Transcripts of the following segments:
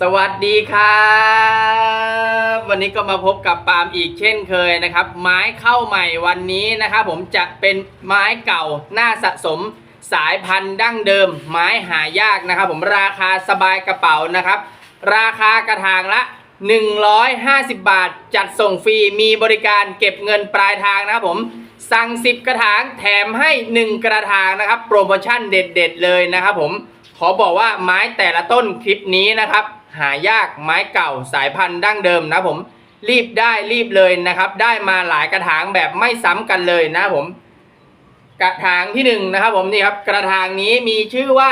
สวัสดีครับ วันนี้ก็มาพบกับปาล์มอีกเช่นเคยนะครับ ไม้เข้าใหม่วันนี้นะครับผมจะเป็นไม้เก่าหน้าสะสมสายพันธุ์ดั้งเดิม ไม้หายากนะครับ ผมราคาสบายกระเป๋านะครับ ราคากระถางละ 150 บาท จัดส่งฟรีมีบริการเก็บเงินปลายทางนะครับผมสั่ง 10 กระถางแถมให้ 1 กระถางนะครับ โปรโมชั่นเด็ด ๆ เลยนะครับผมขอบอกว่าไม้แต่ละต้นคลิปนี้นะครับ หายากไม้เก่าสายพันธุ์ดั้งเดิมนะผมรีบได้รีบเลยนะครับ ได้มาหลายกระถางแบบไม่ซ้ำกันเลยนะผม กระถางที่หนึ่งนะครับ ผมนี่ครับ กระถางนี้มีชื่อว่า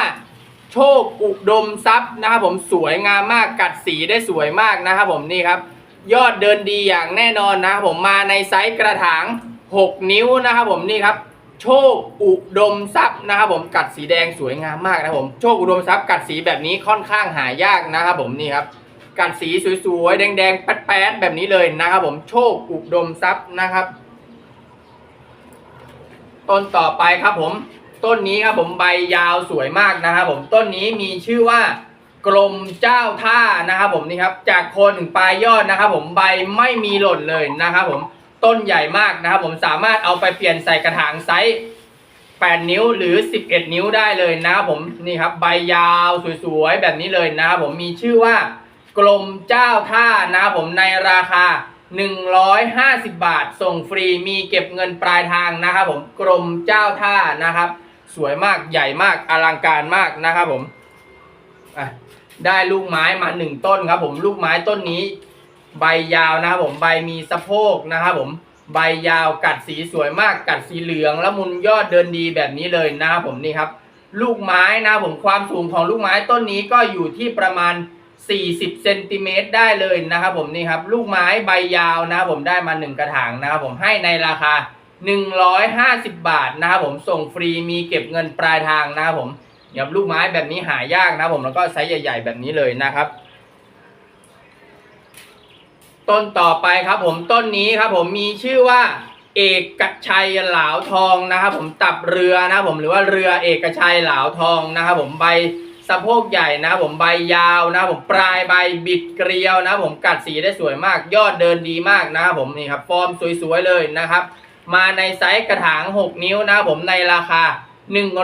โชคอุดมทรัพย์นะครับ ผมสวยงามมากกัดสีได้สวยมากนะครับ ผมนี่ครับ ยอดเดินดีอย่างแน่นอนนะครับผมมาในไซส์กระถาง 6 นิ้วนะครับ ผมนี่ครับ โชคอุดมทรัพย์นะครับผมกัดสีแดงสวยงามมากนะครับผมโชคอุดมทรัพย์กัดสีแบบนี้ค่อนข้างหายากนะครับผมนี่ครับกัดสีสวยๆแดงๆแป๊ดๆแบบนี้เลยนะครับผมโชคอุดมทรัพย์นะครับ ต้นต่อไปครับผม ต้นนี้ครับผมใบยาวสวยมากนะครับผมต้นนี้มีชื่อว่ากรมเจ้าท่านะครับผมนี่ครับจากโคนถึงปลายยอดนะครับผมใบไม่มีหล่นเลยนะครับผม ต้นใหญ่มากนะครับผมสามารถเอาไปเปลี่ยนใส่กระถางไซส์ 8 นิ้วหรือ 11 นิ้วได้เลยนะครับผมนี่ครับใบยาวสวยๆแบบนี้เลยนะครับผมมีชื่อว่ากรมเจ้าท่านะครับผมในราคา 150 บาท ส่งฟรีมีเก็บเงินปลายทางนะครับผมกรมเจ้าท่านะครับ สวยมากใหญ่มากอลังการมากนะครับผมได้ลูกไม้มาหนึ่งต้นครับผมลูกไม้ต้นนี้ ใบยาวนะครับผมใบมีสะโพกนะครับผมใบยาวกัดสีสวยมากกัดสีเหลืองละมุนยอดเดินดีแบบนี้เลยนะครับผมนี่ครับ ลูกไม้นะผมความสูงของลูกไม้ต้นนี้ก็อยู่ที่ประมาณ 40เซนติเมตรได้เลยนะครับผมนี่ครับลูกไม้ใบยาวนะครับผมได้มาหนึ่งกระถางนะครับผมให้ในราคา 150 บาทนะครับผมส่งฟรีมีเก็บเงินปลายทางนะครับผมเดี๋ยลูกไม้แบบนี้หายากนะครับผมแล้วก็ไซส์ใหญ่ ๆ แบบนี้เลยนะครับ ต้นต่อไปครับผมต้นนี้ครับผมมีชื่อว่า เอกชัยเหลาทองนะครับผมตับเรือนะครับผมหรือว่าเรือเอกชัยเหลาทองนะครับผมใบสะโพกใหญ่นะครับผมใบยาวนะครับผมปลายใบบิดเกลียวนะครับผมกัดสีได้สวยมาก ยอดเดินดีมากนะครับผมนี่ครับฟอร์มสวยๆเลยนะครับ มาในไซส์กระถาง 6 นิ้วนะครับผมในราคา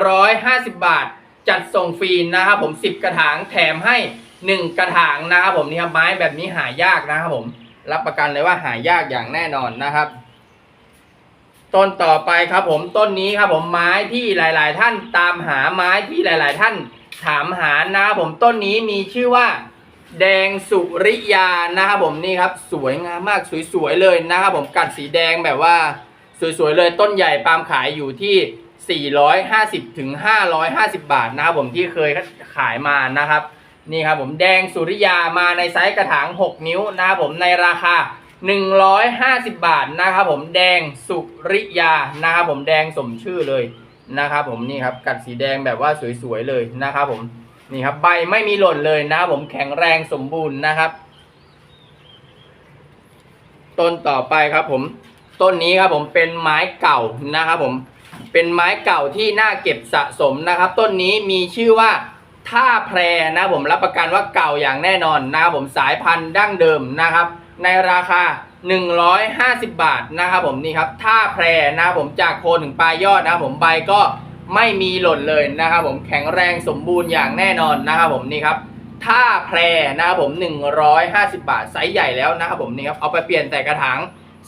150 บาท จัดส่งฟรีนะครับผม 10 กระถางแถมให้ 1 กระถางนะครับผมนี่ครับไม้แบบนี้หายากนะครับผม รับประกันเลยว่าหายากอย่างแน่นอนนะครับ ต้นต่อไปครับผมต้นนี้ครับผมไม้ที่หลาย ๆ ท่านตามหาไม้ที่หลาย ๆ ท่านถามหานะครับผมต้นนี้มีชื่อว่า แดงสุริยานะครับผมนี่ครับ สวยงามมากสวย ๆ เลยนะครับผมกัดสีแดงแบบว่า สวย ๆ เลยต้นใหญ่ปาล์มขายอยู่ที่450ถึง550 บาทนะครับผมที่เคยขายมานะครับ นี่ครับผมแดงสุริยามาในไซส์กระถาง 6 นิ้วนะครับผมในราคา 150 บาทนะครับผมแดงสุริยานะครับผมแดงสมชื่อเลยนะครับผมนี่ครับกัดสีแดงแบบว่าสวยๆเลยนะครับผมนี่ครับใบไม่มีหล่นเลยนะครับผมแข็งแรงสมบูรณ์นะครับ ต้นต่อไปครับผมต้นนี้ครับผมเป็นไม้เก่านะครับผมเป็นไม้เก่าที่น่าเก็บสะสมนะครับ ต้นนี้มีชื่อว่า ท่าแพรนะผมรับประกันว่าเก่าอย่างแน่นอนนะครับผมสายพันธุ์ดั้งเดิมนะครับ ในราคา 150 บาทนะครับผมนี่ครับท่าแพรนะครับผมจากโคนถึงปลายยอดนะครับผมใบก็ไม่มีหล่นเลยนะครับผมแข็งแรงสมบูรณ์อย่างแน่นอนนะครับผมนี่ครับท่าแพรนะครับผม 150 บาทไซส์ใหญ่แล้วนะครับผมนี่ครับเอาไปเปลี่ยนใส่กระถาง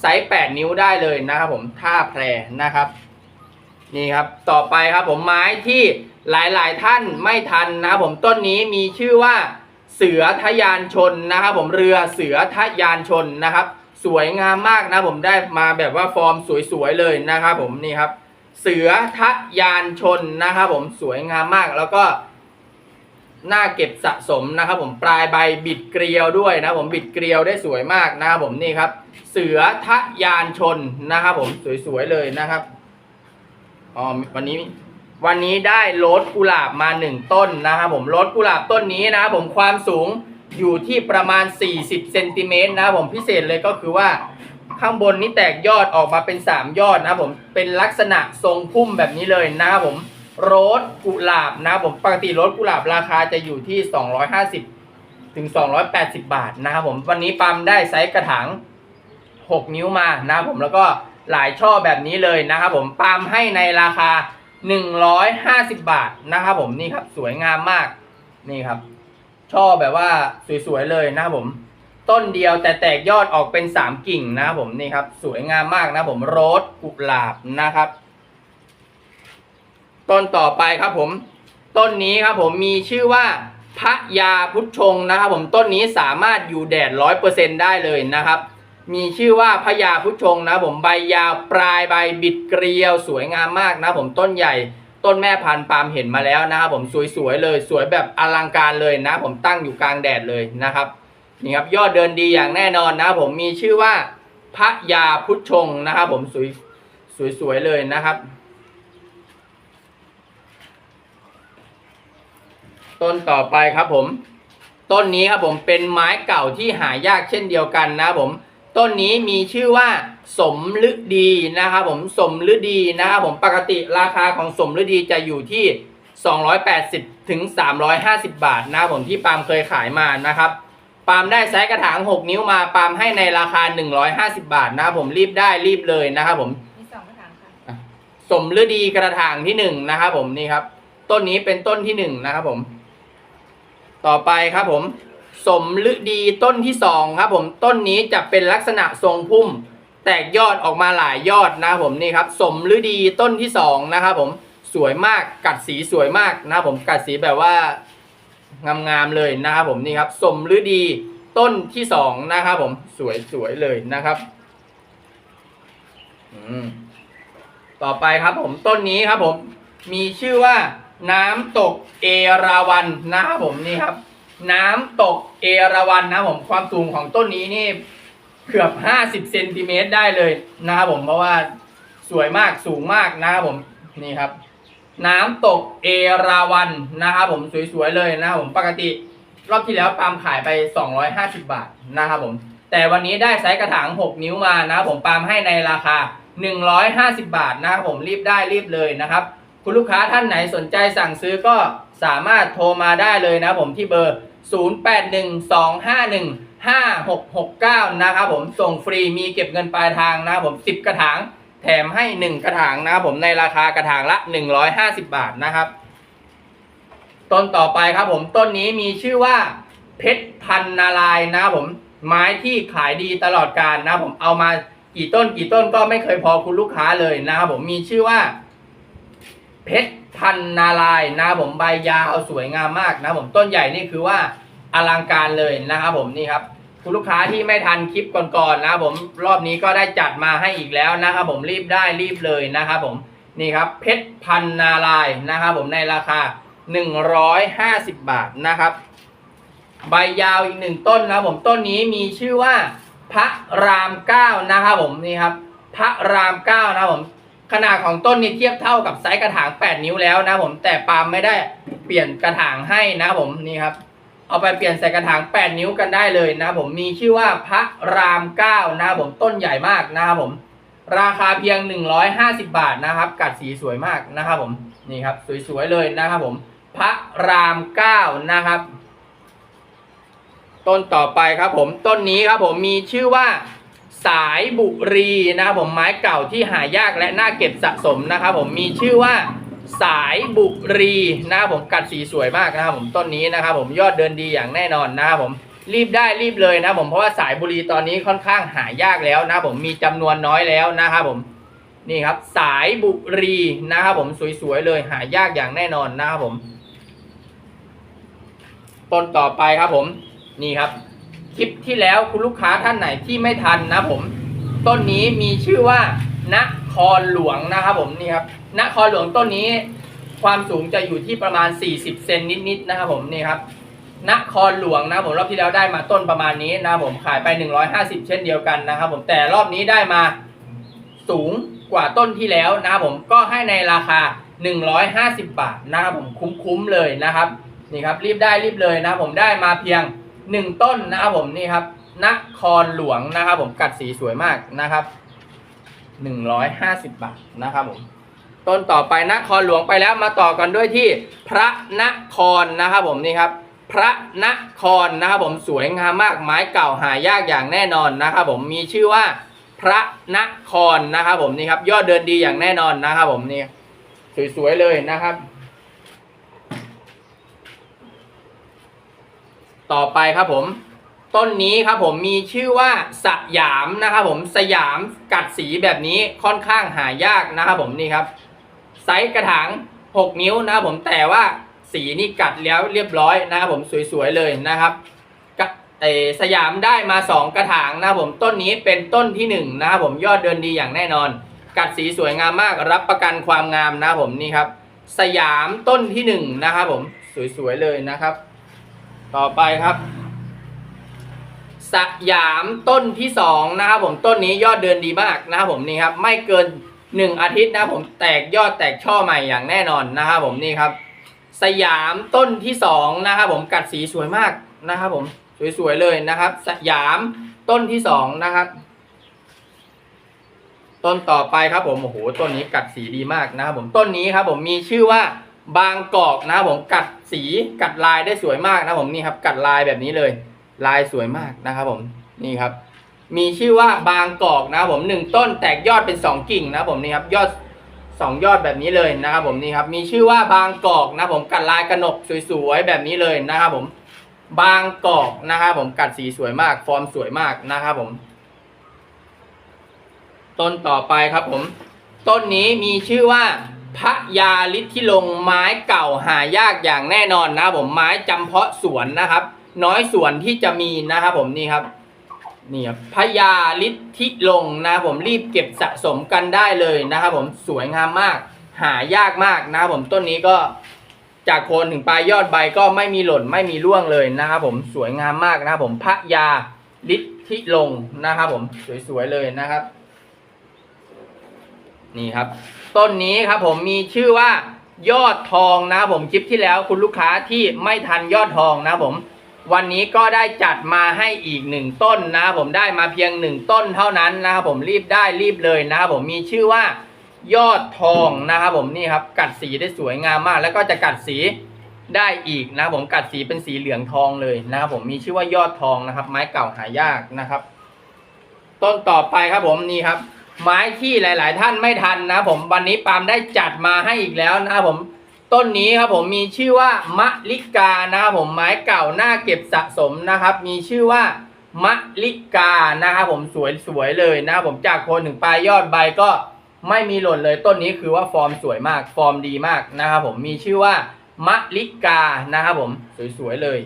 ไซส์ 8 นิ้วได้เลยนะครับผมท่าแพรนะครับนี่ครับต่อไปครับผมไม้ที่ หลายๆท่านไม่ทันนะครับผมต้นนี้มีชื่อว่าเสือทะยานชนนะครับผมเรือเสือทะยานชนนะครับ สวยงามมากนะผมได้มาแบบว่าฟอร์มสวยๆเลยนะครับผมนี่ครับ เสือทะยานชนนะครับผมสวยงามมากแล้วก็น่าเก็บสะสมนะครับผมปลายใบบิดเกลียวด้วยนะผมบิดเกลียวได้สวยมากนะครับผมนี่ครับ เสือทะยานชนนะครับผมสวยๆเลยนะครับอ๋อวันนี้ วันนี้ได้โรสกุหลาบมาหนึ่งต้นนะครับผมโรสกุหลาบต้นนี้นะครับผมความสูงอยู่ที่ประมาณ 40เซนติเมตรนะครับผมพิเศษเลยก็คือว่าข้างบนนี้แตกยอดออกมาเป็น 3 ยอดนะครับผมเป็นลักษณะทรงพุ่มแบบนี้เลยนะครับผมโรสกุหลาบนะครับผมปกติโรสกุหลาบราคาจะอยู่ที่ 250 ถึง 280 บาทนะครับผมวันนี้ปั๊มได้ไซส์กระถาง6 นิ้วมานะครับผมแล้วก็หลายช่อแบบนี้เลยนะครับผมปั๊มให้ในราคา 150 บาทนะครับผมนี่ครับสวยงามมากนี่ครับ ช่อแบบว่าสวยๆเลยนะครับผม ต้นเดียวแต่แตกยอดออกเป็น 3 กิ่งนะครับผมนี่ครับ สวยงามมากนะผมโรสกุหลาบนะครับ ต้นต่อไปครับผม ต้นนี้ครับผมมีชื่อว่าพระยาพุทธชงนะครับผมต้นนี้สามารถอยู่แดดร้อยเปอร์เซ็นได้เลยนะครับ มีชื่อว่าพระยาพุชงนะผมใบยาวปลายใบบิดเกลียวสวยงามมากนะผมต้นใหญ่ต้นแม่พันธุ์ปาล์มเห็นมาแล้วนะครับผมสวยๆเลย สวยแบบอลังการเลยนะ ผมตั้งอยู่กลางแดดเลยนะครับนี่ครับยอดเดินดีอย่างแน่นอนนะผมมีชื่อว่าพระยาพุชงนะครับผมสวยสวยๆเลยนะครับ ต้นต่อไปครับผม ต้นนี้ครับผมเป็นไม้เก่าที่หายากเช่นเดียวกันนะผม ต้นนี้มีชื่อว่าสมฤดีนะครับผมสมฤดีนะครับผมปกติราคาของสมฤดีจะอยู่ที่ 280ถึง350 บาทนะครับผมที่ปาล์มเคยขายมานะครับปาล์มได้ไซส์กระถาง 6 นิ้วมาปาล์มให้ในราคา 150 บาทนะครับผมรีบได้รีบเลยนะครับผมมีสองกระถางค่ะสมฤดีกระถางที่หนึ่งนะครับผมนี่ครับ ต้นนี้เป็นต้นที่หนึ่งนะครับผม ต่อไปครับผม สมฤดีต้นที่สองครับผมต้นนี้จะเป็นลักษณะทรงพุ่ม แตกยอดออกมาหลายยอดนะผมนี่ครับสมฤดีต้นที่สองนะครับผมสวยมากกัดสีสวยมากนะครับผมกัดสีแบบว่างามๆเลยนะครับผมนี่ครับสมฤดีต้นที่สองนะครับผมสวยสวยๆเลยนะครับอืมต่อไปครับผมต้นนี้ครับผมมีชื่อว่าน้ำตกเอราวันนะครับผมนี่ครับ น้ำตกเอราวันนะผมความสูงของต้นนี้นี่เกือบ50เซนติเมตรได้เลยนะครับผมเพราะว่าสวยมากสูงมากนะครับผมนี่ครับ น้ำตกเอราวันนะครับผมสวยๆเลยนะครับผมปกติรอบที่แล้วปาล์มขายไป 250 บาทนะครับผม แต่วันนี้ได้ไซส์กระถาง 6 นิ้วมานะครับผมปาล์มให้ในราคา 150 บาทนะครับผมรีบได้รีบเลยนะครับ คุณลูกค้าท่านไหนสนใจสั่งซื้อก็สามารถโทรมาได้เลยนะครับผมที่เบอร์ 0812515669 นะครับผมส่งฟรีมีเก็บเงินปลายทางนะครับผม 10 กระถาง แถมให้ 1 กระถางนะครับผมในราคากระถางละ 150 บาทนะครับ ต้นต่อไปครับผมต้นนี้มีชื่อว่าเพชรพันนารายนะครับผมไม้ที่ขายดีตลอดการนะครับผมเอามากี่ต้นกี่ต้นก็ไม่เคยพอคุณลูกค้าเลยนะครับผมมีชื่อว่า เพชร พันนารายนะผมใบยาวสวยงามมากนะผมต้นใหญ่นี่คือว่าอลังการเลยนะครับผมนี่ครับคุณลูกค้าที่ไม่ทันคลิปก่อนๆนะผมรอบนี้ก็ได้จัดมาให้อีกแล้วนะครับผมรีบได้รีบเลยนะครับผมนี่ครับเพชรพันนารายนะครับผมในราคา 150 บาทนะครับ ใบยาวอีกหนึ่งต้นนะผมต้นนี้มีชื่อว่าพระรามเก้านะครับผมนี่ครับพระรามเก้านะผม ขนาดของต้นนี้เทียบเท่ากับไซส์กระถาง 8 นิ้วแล้วนะผมแต่ปาล์มไม่ได้เปลี่ยนกระถางให้นะผมนี่ครับ เอาไปเปลี่ยนใส่กระถาง 8 นิ้วกันได้เลยนะผมมีชื่อว่าพระรามเก้านะผมต้นใหญ่มากนะครับผม ราคาเพียง 150 บาทนะครับ กัดสีสวยมากนะครับผมนี่ครับ สวยๆเลยนะครับผม พระรามเก้านะครับ ต้นต่อไปครับผมต้นนี้ครับผมมีชื่อว่า สายบุรีนะครับผมไม้เก่าที่หายากและน่าเก็บสะสมนะครับผมมีชื่อว่าสายบุรีนะครับผมกัดสีสวยมากนะครับผมต้นนี้นะครับผมยอดเดินดีอย่างแน่นอนนะครับผมรีบได้รีบเลยนะครับผมเพราะว่าสายบุรีตอนนี้ค่อนข้างหายากแล้วนะครับผมมีจำนวนน้อยแล้วนะครับผมนี่ครับสายบุรีนะครับผมสวยๆเลยหายากอย่างแน่นอนนะครับผมต้นต่อไปครับผมนี่ครับ คลิปที่แล้วคุณลูกค้าท่านไหนที่ไม่ทันนะผม ต้นนี้มีชื่อว่านครหลวงนะครับผมนี่ครับนครหลวงต้นนี้ ความสูงจะอยู่ที่ประมาณ 40 เซนนิดๆนะครับผมนี่ครับนครหลวงนะผมรอบที่แล้วได้มาต้นประมาณนี้นะผมขายไป 150 เช่นเดียวกันนะครับผมแต่รอบนี้ได้มาสูงกว่าต้นที่แล้วนะครับผมก็ให้ในราคา 150 บาทนะครับผมคุ้มๆเลยนะครับนี่ครับรีบได้รีบเลยนะผมได้มาเพียง หนึ่งต้นนะครับผมนี่ครับนครหลวงนะครับ ผมกัดสีสวยมากนะครับหนึ่งร้อยห้าสิบบาทนะครับผมต้นต่อไปนครหลวงไปแล้วมาต่อกันด้วยที่พระนครนะครับผมนี่ครับพระนครนะครับผมสวยงามมากไม้เก่าหายากอย่างแน่นอนนะครับผมมีชื่อว่าพระนครนะครับผมนี่ครับยอดเดินดีอย่างแน่นอนนะครับผมนี่สวยๆเลยนะครับ ต่อไปครับผม ต้นนี้ครับผมมีชื่อว่าสยามนะครับผมสยามกัดสีแบบนี้ค่อนข้างหายากนะครับผมนี่ครับ ไซส์กระถาง 6 นิ้วนะครับผมแต่ว่าสีนี่กัดแล้วเรียบร้อยนะครับผมสวยๆเลยนะครับกะเออสยามได้มา 2 กระถางนะครับผมต้นนี้เป็นต้นที่1นะครับผมยอดเดินดีอย่างแน่นอน กัดสีสวยงามมากรับประกันความงามนะครับผมนี่ครับ สยามต้นที่1นะครับผมสวยๆเลยนะครับ ต่อไปครับ สยามต้นที่สองนะครับผมต้นนี้ยอดเดินดีมากนะครับผมนี่ครับ ไม่เกินหนึ่งอาทิตย์นะครับผมแตกยอดแตกช่อใหม่อย่างแน่นอนนะครับผมนี่ครับ สยามต้นที่สองนะครับผมกัดสีสวยมากนะครับผมสวยๆเลยนะครับ สยามต้นที่สองนะครับ ต้นต่อไปครับผมโอ้โหต้นนี้กัดสีดีมากนะครับผมต้นนี้ครับ ผมมีชื่อว่าบางกอกนะครับผมกัด สีกัดลายได้สวยมากนะผมนี่ครับ กัดลายแบบนี้เลย ลายสวยมากนะครับผมนี่ครับ มีชื่อว่าบางกอกนะครับผมหนึ่งต้นแตกยอดเป็นสองกิ่งนะครับผมนี่ครับยอดสองยอดแบบนี้เลยนะครับผมนี่ครับมีชื่อว่าบางกอกนะผมกัดลายกระหนกสวยๆแบบนี้เลยนะครับผมบางกอกนะครับผมกัดสีสวยมาก ฟอร์มสวยมากนะครับผม ต้นต่อไปครับผม ต้นนี้มีชื่อว่า พระยาฤทธิลงไม้เก่าหายากอย่างแน่นอนนะครับผมไม้จำเพาะสวนนะครับ น้อยส่วนที่จะมีนะครับผมนี่ครับนี่ครับพญาฤทธิลงนะผมรีบเก็บสะสมกันได้เลยนะครับผมสวยงามมาก หายากมากนะครับผมต้นนี้ก็จากโคนถึงปลายยอดใบก็ไม่มีหล่นไม่มีร่วงเลยนะครับผมสวยงามมากนะครับผมพระยาฤทธิลงนะครับผมสวยๆเลยนะครับ นี่ครับ ต้นนี้ครับผมมีชื่อว่ายอดทองนะผมคลิปที่แล้วคุณลูกค้าที่ไม่ทันยอดทองนะผม วันนี้ก็ได้จัดมาให้อีกหนึ่งต้นนะผมได้มาเพียงหนึ่งต้นเท่านั้นนะครับผมรีบได้รีบเลยนะครับผมมีชื่อว่ายอดทองนะครับผมนี่ครับกัดสีได้สวยงามมาก แล้วก็จะกัดสีได้อีกนะครับผมกัดสีเป็นสีเหลืองทองเลยนะครับผมมีชื่อว่ายอดทองนะครับ ไม้เก่าหายากนะครับ ต้นต่อไปครับผมนี่ครับ ไม้ที่หลาย ๆ ท่านไม่ทันนะผมวันนี้ปาล์มได้จัดมาให้อีกแล้วนะครับผมต้นนี้ครับผมมีชื่อว่ามะลิกานะครับผมไม้เก่าหน่าเก็บสะสมนะครับ มีชื่อว่ามะลิกานะครับผมสวยๆเลยนะครับผมจากโคนถึงปลายยอดใบก็ไม่มีหล่นเลยต้นนี้คือว่าฟอร์มสวยมาก ฟอร์มดีมากนะครับผมมีชื่อว่ามะลิกานะครับผมสวยๆเลย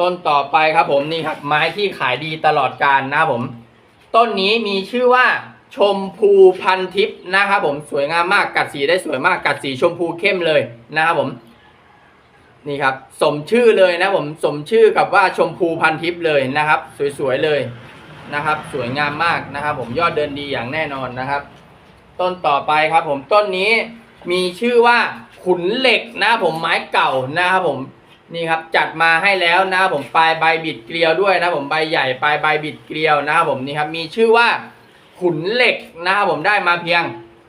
ต้นต่อไปครับผมนี่ครับไม้ที่ขายดีตลอดกาลนะครับผม ต้นนี้มีชื่อว่าชมพูพันทิพย์นะครับผมสวยงามมากกัดสีได้สวยมากกัดสีชมพูเข้มเลยนะครับผมนี่ครับสมชื่อเลยนะผมสมชื่อกับว่าชมพูพันทิพย์เลยนะครับ สวยๆเลยนะครับ สวยงามมากนะครับผมยอดเดินดีอย่างแน่นอนนะครับ ต้นต่อไปครับผมต้นนี้มีชื่อว่าขุนเหล็กนะครับผมไม้เก่านะครับผม นี่ครับจัดมาให้แล้วนะครับผมปลายใบบิดเกลียวด้วยนะครับผมใบใหญ่ปลายใบบิดเกลียวนะครับผมนี่ครับมีชื่อว่าขุนเหล็กนะครับผมได้มาเพียง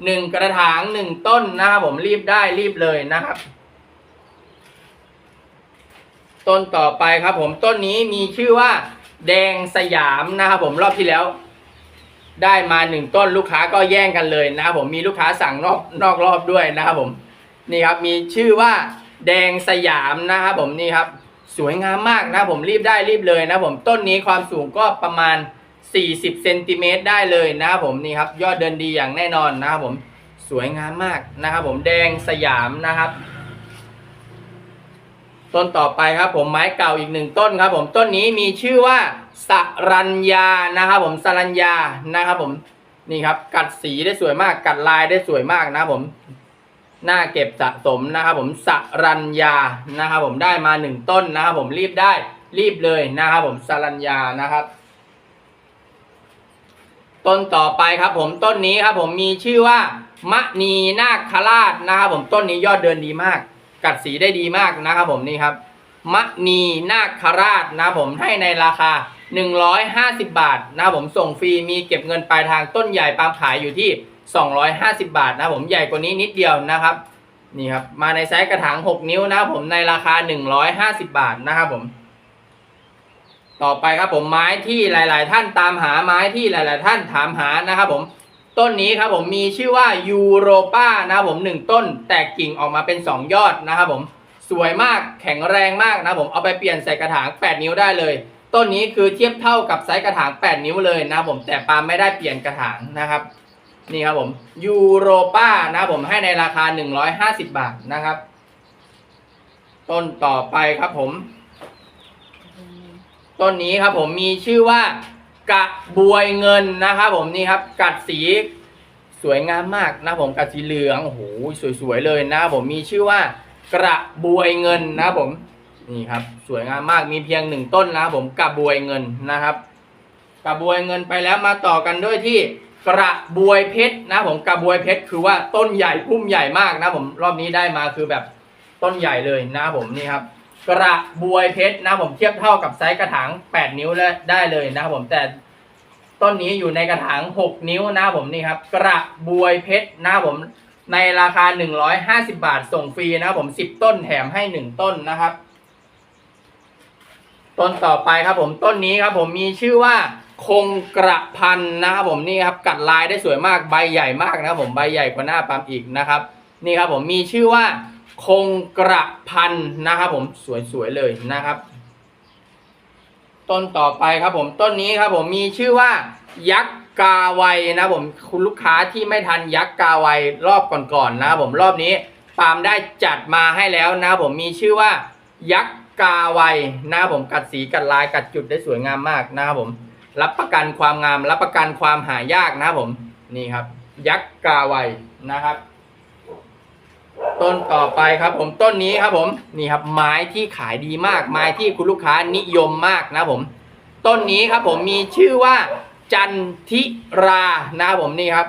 หนึ่งกระถางหนึ่งต้นนะครับผมรีบได้รีบเลยนะครับ ต้นต่อไปครับ ผมต้นนี้มีชื่อว่า แดงสยามนะครับผมรอบที่แล้ว ได้มาหนึ่งต้นลูกค้าก็แย่งกันเลยนะครับผมมีลูกค้าสั่งนอกนอกรอบด้วยนะครับผม นี่ครับมีชื่อว่า แดงสยามนะครับผมนี่ครับสวยงามมากนะผมรีบได้รีบเลยนะผมต้นนี้ความสูงก็ประมาณ 40เซนติเมตรได้เลยนะครับผมนี่ครับยอดเดินดีอย่างแน่นอนนะครับผมสวยงามมากนะครับผมแดงสยามนะครับ ต้นต่อไปครับผมไม้เก่าอีกหนึ่งต้นครับ ผมต้นนี้มีชื่อว่าสรัญญานะครับผมสรัญญานะครับผมนี่ครับกัดสีได้สวยมากกัดลายได้สวยมากนะครับผม น่าเก็บสะสมนะครับผมสรัญญานะครับผมได้มาหนึ่งต้นนะครับผมรีบได้รีบเลยนะครับผมสรัญญานะครับ ต้นต่อไปครับผมต้นนี้ครับผมมีชื่อว่ามะนีนาคราชนะครับผมต้นนี้ยอดเดินดีมาก กัดสีได้ดีมากนะครับผมนี่ครับมะนีนาคราชนะผมให้ในราคา 150 บาทนะครับผมส่งฟรีมีเก็บเงินปลายทางต้นใหญ่ปาล์มขายอยู่ที่ 250 บาทนะผมใหญ่กว่านี้นิดเดียวนะครับนี่ครับมาในไซส์กระถาง 6 นิ้วนะผมในราคา 150 บาทนะครับผม ต่อไปครับผมไม้ที่หลาย ๆ ท่านตามหาไม้ที่หลาย ๆ ท่านถามหานะครับผมต้นนี้ครับผมมีชื่อว่ายูโรปานะครับผมหนึ่งต้นแตกกิ่งออกมาเป็น 2 ยอดนะครับผมสวยมากแข็งแรงมากนะผมเอาไปเปลี่ยนใส่กระถาง 8 นิ้วได้เลย ต้นนี้คือเทียบเท่ากับไซส์กระถาง 8 นิ้วเลยนะผมแต่ปาไม่ได้เปลี่ยนกระถางนะครับ นี่ครับผมยูโรป้านะครับผมให้ในราคา 150 บาทนะครับ ต้นต่อไปครับผม ต้นนี้ครับผมมีชื่อว่ากระบวยเงินนะครับผมนี่ครับ กัดสีสวยงามมากนะผมกัดสีเหลืองโอ้โหสวยๆเลยนะครับผมมีชื่อว่ากระบวยเงินนะครับผมนี่ครับ สวยงามมากมีเพียงหนึ่งต้นนะครับผมกระบวยเงินนะครับกระบวยเงินไปแล้วมาต่อกันด้วยที่ กระบวยเพชรนะผมกระบวยเพชรคือว่าต้นใหญ่พุ่มใหญ่มากนะผมรอบนี้ได้มาคือแบบต้นใหญ่เลยนะผมนี่ครับ กระบวยเพชรนะผมเทียบเท่ากับไซส์กระถาง 8 นิ้วเลยได้เลยนะครับผมแต่ต้นนี้อยู่ในกระถาง 6 นิ้วนะผมนี่ครับ กระบวยเพชรนะผมในราคา 150 บาทส่งฟรีนะครับผม 10 ต้นแถมให้ 1 ต้นนะครับ ต้นต่อไปครับผมต้นนี้ครับผมมีชื่อว่า คงกระพันนะครับผมนี่ครับกัดลายได้สวยมากใบใหญ่มากนะครับผมใบใหญ่กว่าหน้าปั๊มอีกนะครับ นี่ครับผมมีชื่อว่าคงกระพันนะครับผมสวยๆเลยนะครับ ต้นต่อไปครับผมต้นนี้ครับผมมีชื่อว่ายักษ์กาไวนะครับผมคุณลูกค้าที่ไม่ทันยักษ์กาไวรอบก่อนๆนะครับผมรอบนี้ปาล์มได้จัดมาให้แล้วนะครับผมมีชื่อว่ายักษ์กาไวนะครับผมกัดสีกัดลายกัดจุดได้สวยงามมากนะครับผม รับประกันความงาม รับประกันความหายากนะครับผมนี่ครับ ยักษ์กาไวนะครับ ต้นต่อไปครับผมต้นนี้ครับผมนี่ครับ ไม้ที่ขายดีมาก ไม้ที่คุณลูกค้านิยมมากนะผม ต้นนี้ครับผมมีชื่อว่าจันทิรานะผมนี่ครับ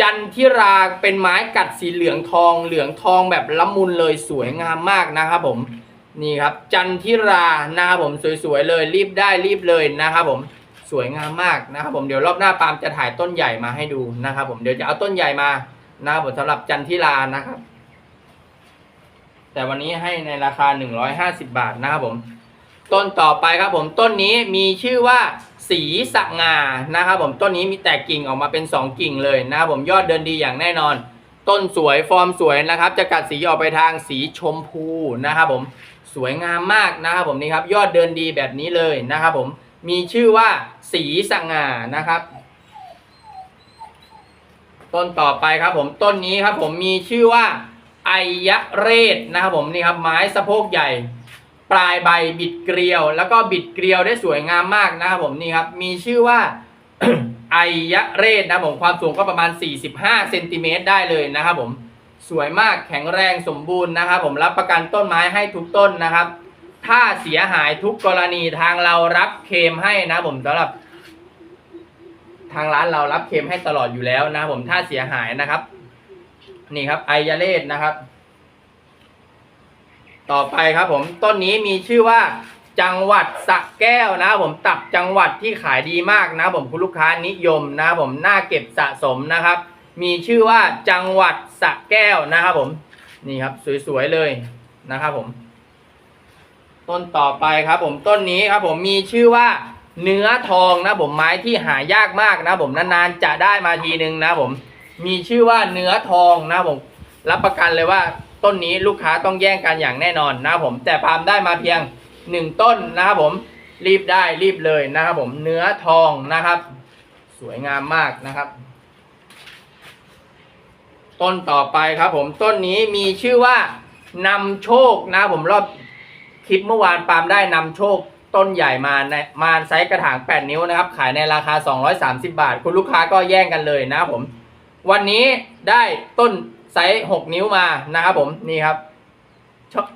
จันทิราเป็นไม้กัดสีเหลืองทอง เหลืองทองแบบละมุนเลยสวยงามมากนะครับผมนี่ครับ จันทิรานะครับผมสวยๆเลยรีบได้รีบเลยนะครับผม สวยงามมากนะครับผมเดี๋ยวรอบหน้าปาล์มจะถ่ายต้นใหญ่มาให้ดูนะครับผมเดี๋ยวจะเอาต้นใหญ่มานะครับผมสำหรับจันทิรานะครับ แต่วันนี้ให้ในราคา150บาทนะครับผม ต้นต่อไปครับผมต้นนี้มีชื่อว่าสีสะงานะครับผมต้นนี้มีแตกกิ่งออกมาเป็น2กิ่งเลยนะครับผมยอดเดินดีอย่างแน่นอน ต้นสวยฟอร์มสวยนะครับ จะกัดสีออกไปทางสีชมพูนะครับผมสวยงามมากนะครับผมนี่ครับยอดเดินดีแบบนี้เลยนะครับผม มีชื่อว่าสีสะงานะครับ ต้นต่อไปครับผมต้นนี้ครับผมมีชื่อว่าไอยะเรศนะครับผมนี่ครับไม้สะโพกใหญ่ ปลายใบบิดเกลียว แล้วก็บิดเกลียวได้สวยงามมากนะครับผมนี่ครับมีชื่อว่าไอยะเรศนะผมความสูงก็ประมาณ 45เซนติเมตรได้เลยนะครับผมสวยมากแข็งแรงสมบูรณ์นะครับผมรับประกันต้นไม้ให้ทุกต้นนะครับ ถ้าเสียหายทุกกรณีทางเรารับเคลมให้นะผมสำหรับ ทางร้านเรารับเคลมให้ตลอดอยู่แล้วนะผมถ้าเสียหายนะครับ นี่ครับไอยาเลศนะครับ ต่อไปครับผมต้นนี้มีชื่อว่าจังหวัดสะแก้วนะผมตับจังหวัดที่ขายดีมากนะผมคุณลูกค้านิยมนะผมน่าเก็บสะสมนะครับ มีชื่อว่าจังหวัดสะแก้วนะครับผมนี่ครับ สวยๆเลยนะครับผม ต้นต่อไปครับผมต้นนี้ครับผมมีชื่อว่าเนื้อทองนะผมไม้ที่หายากมากนะผมนานๆจะได้มาทีนึงนะผมมีชื่อว่าเนื้อทองนะผมรับประกันเลยว่าต้นนี้ลูกค้าต้องแย่งกันอย่างแน่นอนนะผมแต่ปามได้มาเพียงหนึ่งต้นนะครับผมรีบได้รีบเลยนะครับผมเนื้อทองนะครับ สวยงามมากนะครับ ต้นต่อไปครับผมต้นนี้มีชื่อว่านำโชคนะผมรอบ คลิปเมื่อวานปาล์มได้นำโชคต้นใหญ่มาในมาไซส์กระถาง 8 นิ้วนะครับ ขายในราคา 230 บาท คุณลูกค้าก็แย่งกันเลยนะครับผม วันนี้ได้ต้นไซส์ 6 นิ้วมานะครับผมนี่ครับ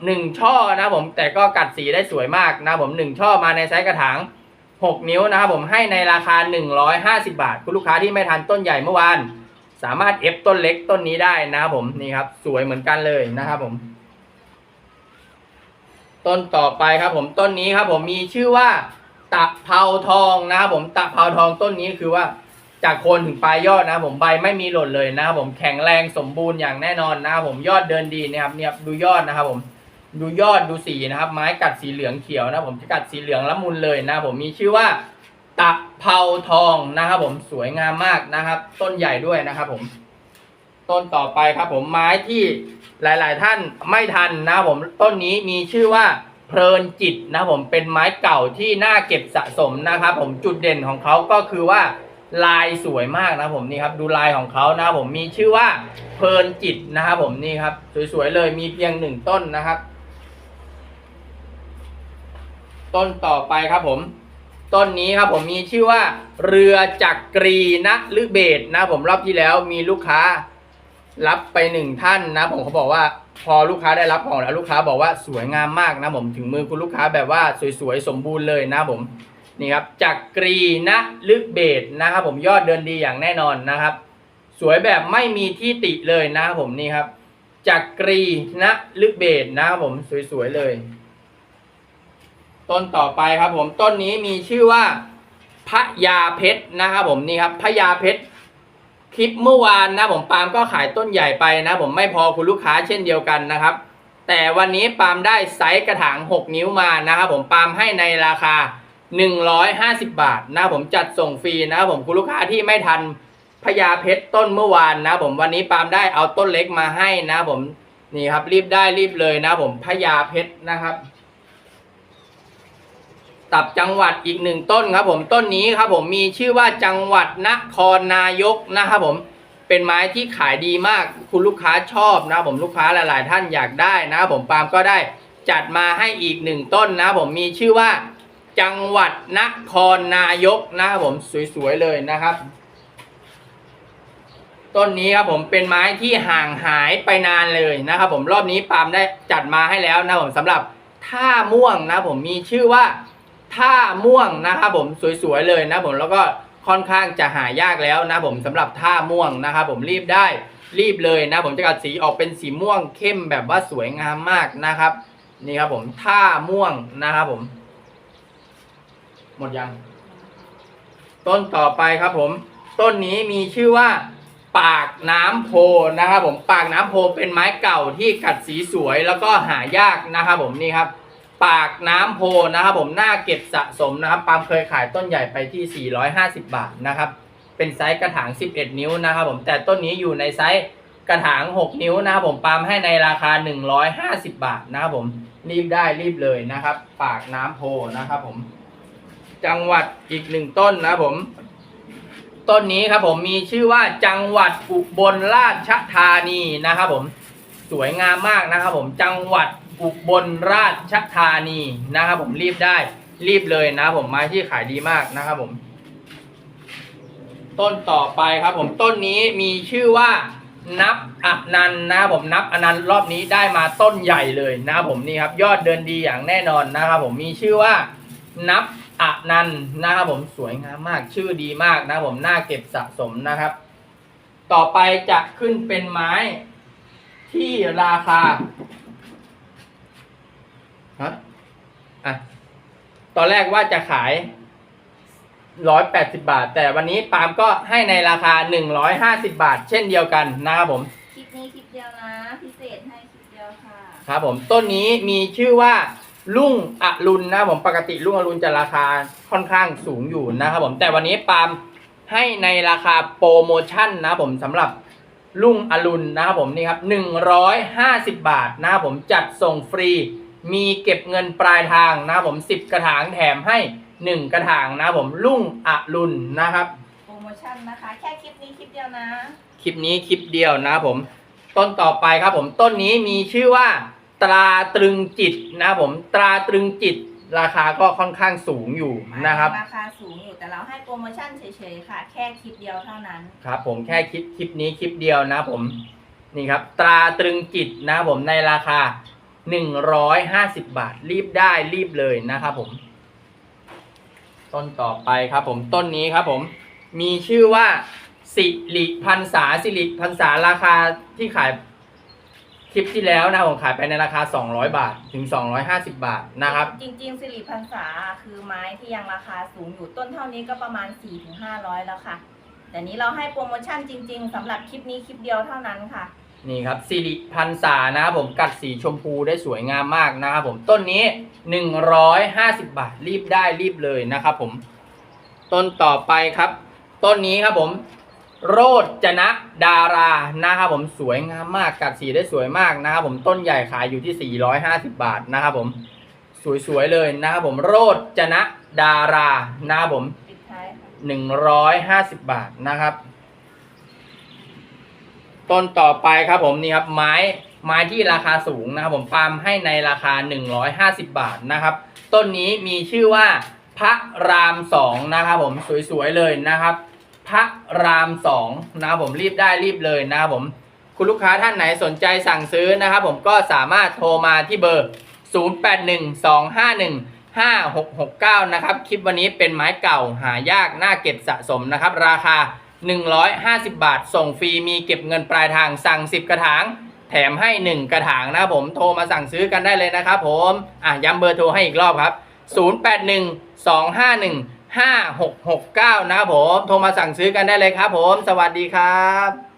หนึ่งช่อนะครับผมแต่ก็กัดสีได้สวยมากนะครับผมหนึ่งช่อมาในไซส์กระถาง 6 นิ้วนะครับผมให้ในราคา 150 บาท คุณลูกค้าที่ไม่ทันต้นใหญ่เมื่อวาน สามารถเอฟต้นเล็กต้นนี้ได้นะครับผมนี่ครับสวยเหมือนกันเลยนะครับผม ต้นต่อไปครับผมต้นนี้ครับผมมีชื่อว่าตะเภาทองนะครับผมตะเภาทองต้นนี้คือว่าจากโคนถึงปลายยอดนะครับผมใบไม่มีหล่นเลยนะครับผมแข็งแรงสมบูรณ์อย่างแน่นอนนะครับผมยอดเดินดีนะครับเนี่ยดูยอดนะครับผมดูยอดดูสีนะครับ ไม้กัดสีเหลืองเขียวนะผมจะกัดสีเหลืองละมุนเลยนะครับผมมีชื่อว่าตะเภาทองนะครับผมสวยงามมากนะครับ ต้นใหญ่ด้วยนะครับผม ต้นต่อไปครับผมไม้ที่หลาย ๆ ท่านไม่ทันนะผมต้นนี้มีชื่อว่าเพลินจิตนะผมเป็นไม้เก่าที่น่าเก็บสะสมนะครับผมจุดเด่นของเขาก็คือว่าลายสวยมากนะผมนี่ครับดูลายของเขานะผมมีชื่อว่าเพลินจิตนะครับผมนี่ครับสวย ๆ เลยมีเพียงหนึ่งต้นนะครับ ต้นต่อไปครับผมต้นนี้ครับผมมีชื่อว่าเรือจักรีนะลือเบศนะผมรอบที่แล้วมีลูกค้า รับไปหนึ่งท่านนะผมเขาบอกว่าพอลูกค้าได้รับของแล้วลูกค้าบอกว่าสวยงามมากนะผมถึงมือคุณลูกค้าแบบว่าสวยๆสมบูรณ์เลยนะผมนี่ครับจักรีนะลึกเบศนะครับผมยอดเดินดีอย่างแน่นอนนะครับ สวยแบบไม่มีที่ติเลยนะครับผมนี่ครับจักรีนะลึกเบศนะครับผมสวยๆเลย ต้นต่อไปครับผมต้นนี้มีชื่อว่าพระยาเพชรนะครับผมนี่ครับพระยาเพชร คลิปเมื่อวานนะผมปาล์มก็ขายต้นใหญ่ไปนะ ผมไม่พอคุณลูกค้าเช่นเดียวกันนะครับ แต่วันนี้ปาล์มได้ไซส์กระถาง 6 นิ้วมานะครับผมปาล์มให้ในราคา 150 บาทนะผมจัดส่งฟรีนะครับผมคุณลูกค้าที่ไม่ทันพญาเพชรต้นเมื่อวานนะผมวันนี้ปาล์มได้เอาต้นเล็กมาให้นะผมนี่ครับรีบได้รีบเลยนะผมพญาเพชรนะครับ ตับจังหวัดอีกหนึ่งต้นครับผมต้นนี้ครับผมมีชื่อว่าจังหวัดนครนายกนะครับผมเป็นไม้ที่ขายดีมากคุณลูกค้าชอบนะผมลูกค้าหลาย ๆ ท่านอยากได้นะผมปาล์มก็ได้จัดมาให้อีกหนึ่งต้นนะผมมีชื่อว่าจังหวัดนครนายกนะครับผมสวย ๆ เลยนะครับ ต้นนี้ครับผมเป็นไม้ที่ห่างหายไปนานเลยนะครับ ผมรอบนี้ปาล์มได้จัดมาให้แล้วนะผมสำหรับท่าม่วงนะผมมีชื่อว่า ท่าม่วงนะครับผมสวยๆเลยนะผมแล้วก็ค่อนข้างจะหายากแล้วนะผมสำหรับท่าม่วงนะครับผมรีบได้รีบเลยนะผมจะกัดสีออกเป็นสีม่วงเข้มแบบว่าสวยงามมากนะครับ นี่ครับผมท่าม่วงนะครับผม หมดยัง ต้นต่อไปครับผม ต้นนี้มีชื่อว่า ปากน้ำโพนะครับผมปากน้ำโพเป็นไม้เก่าที่กัดสีสวยแล้วก็หายากนะครับผมนี่ครับ ปากน้ำโพนะครับผมหน่าเก็บสะสมนะครับปาล์มเคยขายต้นใหญ่ไปที่ 450 บาทนะครับ เป็นไซส์กระถาง 11 นิ้วนะครับผมแต่ต้นนี้อยู่ในไซส์กระถาง 6 นิ้วนะครับผมปาล์มให้ในราคา 150 บาทนะครับผมรีบได้รีบเลยนะครับ ปากน้ำโพนะครับผม จังหวัดอีกหนึ่งต้นนะครับผม ต้นนี้ครับผมมีชื่อว่าจังหวัดอุบลราชธานีนะครับผม สวยงามมากนะครับผมจังหวัด อุบลราชธานีนะครับผมรีบได้รีบเลยนะผมไม้ที่ขายดีมากนะครับผม ต้นต่อไปครับผมต้นนี้มีชื่อว่านับอนันนะครับผมนับอนันต์รอบนี้ได้มาต้นใหญ่เลยนะครับผมนี่ครับยอดเดินดีอย่างแน่นอนนะครับผมมีชื่อว่านับอนันต์นะครับผมสวยงามมากชื่อดีมากนะครับผมน่าเก็บสะสมนะครับ ต่อไปจะขึ้นเป็นไม้ที่ราคา ฮะอะตอนแรกว่าจะขายร้อยแปดสิบาท แต่วันนี้ปาล์มก็ให้ในราคาหนึ่งร้อยห้าสิบาท เช่นเดียวกันนะครับผม คลิปนี้คลิปเดียวนะ พิเศษให้คลิปเดียวค่ะ ครับผมต้นนี้มีชื่อว่าลุ่งอรุณนะครับผมปกติลุ่งอรุณจะราคาค่อนข้างสูงอยู่นะครับผมแต่วันนี้ปาล์มให้ในราคาโปรโมชั่นนะครับผมสำหรับลุ่งอรุณนะครับผมนี่ครับหนึ่งร้อยห้าสิบบาทนะครับผมจัดส่งฟรี มีเก็บเงินปลายทางนะครับผมสิบกระถางแถมให้หนึ่งกระถางนะครับผมลุ่งอรุณนะครับ โปรโมชั่นนะคะ แค่คลิปนี้คลิปเดียวนะ คลิปนี้คลิปเดียวนะครับผม ต้นต่อไปครับผมต้นนี้มีชื่อว่า ตราตรึงจิตนะครับผมตราตรึงจิต ราคาก็ค่อนข้างสูงอยู่นะครับ ราคาสูงอยู่แต่เราให้โปรโมชั่นเฉยๆค่ะ แค่คลิปเดียวเท่านั้น ครับผมแค่คลิปคลิปนี้คลิปเดียวนะครับผมนี่ครับตราตรึงจิตนะครับผมในราคา 150 บาท รีบได้รีบเลยนะครับผม ต้นต่อไปครับผมต้นนี้ครับผม มีชื่อว่าสิริพันษาสิริพันษาราคาที่ขายคลิปที่แล้วนะผมขายไปในราคา 200 บาทถึง 250 บาทนะครับ จริงๆสิริพันษาคือไม้ที่ยังราคาสูงอยู่ต้นเท่านี้ก็ประมาณ 4-500 แล้วค่ะ แต่นี้เราให้โปรโมชั่นจริง ๆสำหรับคลิปนี้คลิปเดียวเท่านั้นค่ะ นี่ครับสิริพันษานะครับผมกัดสีชมพูได้สวยงามมากนะครับผมต้นนี้ 150 บาทรีบได้รีบเลยนะครับผม ต้นต่อไปครับ ต้นนี้ครับผม โรจนะดารานะครับผมสวยงามมากกัดสีได้สวยมากนะครับผมต้นใหญ่ขายอยู่ที่ 450 บาทนะครับผมสวยๆเลยนะครับผมโรจนะดารานะครับผมปิดท้ายค่ะหนึ่งร้อยห้าสิบบาทนะครับ ต้นต่อไปครับผมนี่ครับไม้ไม้ที่ราคาสูงนะครับผมปาล์มให้ในราคา 150 บาทนะครับ ต้นนี้มีชื่อว่าพระรามสองนะครับผมสวยๆเลยนะครับ พระรามสองนะครับผมรีบได้รีบเลยนะครับผมคุณลูกค้าท่านไหนสนใจสั่งซื้อนะครับผมก็สามารถโทรมาที่เบอร์ 0812515669 นะครับ คลิปวันนี้เป็นไม้เก่าหายากน่าเก็บสะสมนะครับ ราคา 150 บาท ส่งฟรีมีเก็บเงินปลายทางสั่ง 10 กระถาง แถมให้ 1 กระถางนะผมโทรมาสั่งซื้อกันได้เลยนะครับผมอะย้ำเบอร์โทรให้อีกรอบครับ 0812515669 นะครับผมโทรมาสั่งซื้อกันได้เลยครับผม สวัสดีครับ